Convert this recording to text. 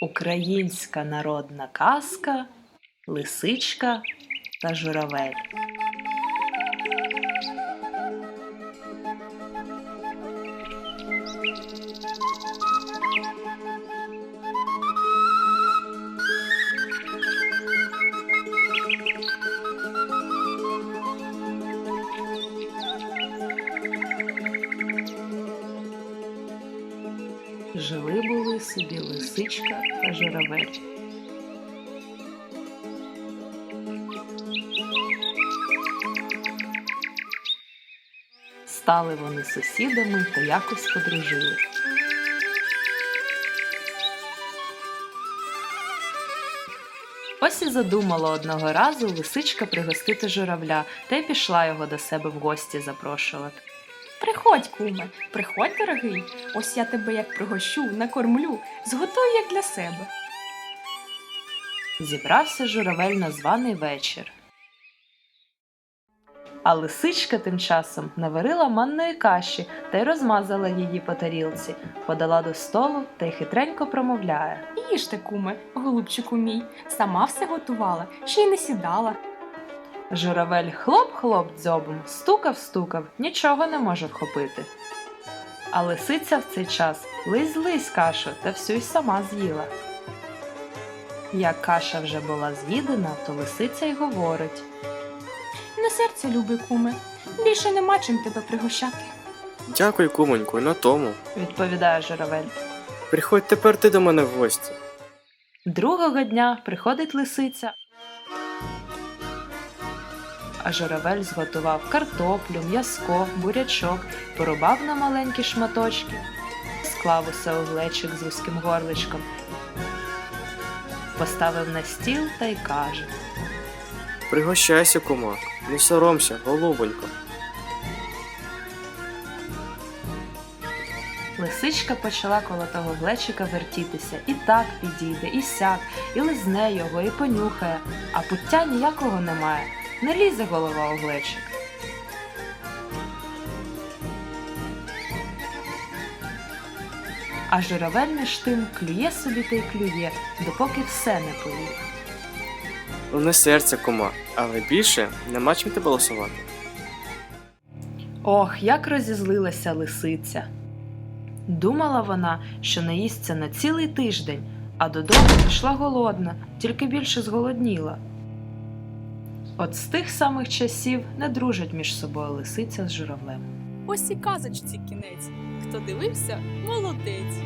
Українська народна казка Лисичка та журавель. Жили були собі лисичка та журавель. Стали вони сусідами та якось подружили. Ось і задумала одного разу лисичка пригостити журавля та й пішла його до себе в гості запрошувати. Приходь, куме, приходь, дорогий. Ось я тебе як пригощу, накормлю, зготую як для себе. Зібрався журавель на званий вечір. А лисичка тим часом наварила манної каші та й розмазала її по тарілці, подала до столу та й хитренько промовляє. Їжте, куме, голубчику мій, сама все готувала, ще й не сідала. Журавель хлоп-хлоп дзьобом, стукав-стукав, нічого не може вхопити. А лисиця в цей час лизь-лизь кашу та всю й сама з'їла. Як каша вже була з'їдена, то лисиця й говорить. На серце, любий куме, більше нема чим тебе пригощати. Дякую, кумоньку, на тому. відповідає журавель. Приходь тепер ти до мене в гості. Другого дня приходить лисиця. А журавель зготував картоплю, м'язко, бурячок, порубав на маленькі шматочки, склав усе у глечик з вузьким горличком, поставив на стіл та й каже. Пригощайся, кума. Не соромся, голубонько. Лисичка почала коло того глечика вертітися, і так підійде, і сяк, і лизне його, і понюхає, а пуття ніякого немає, не лізе голова у глечик. А журавель між тим клює собі та й клює, допоки все не поїв. Ну не серце, кума, але більше нема чим тебе лосувати. Ох, як розізлилася лисиця. Думала вона, що наїсться на цілий тиждень, а додому пішла голодна, тільки більше зголодніла. От з тих самих часів не дружать між собою лисиця з журавлем. Ось і казочці кінець. Хто дивився, молодець.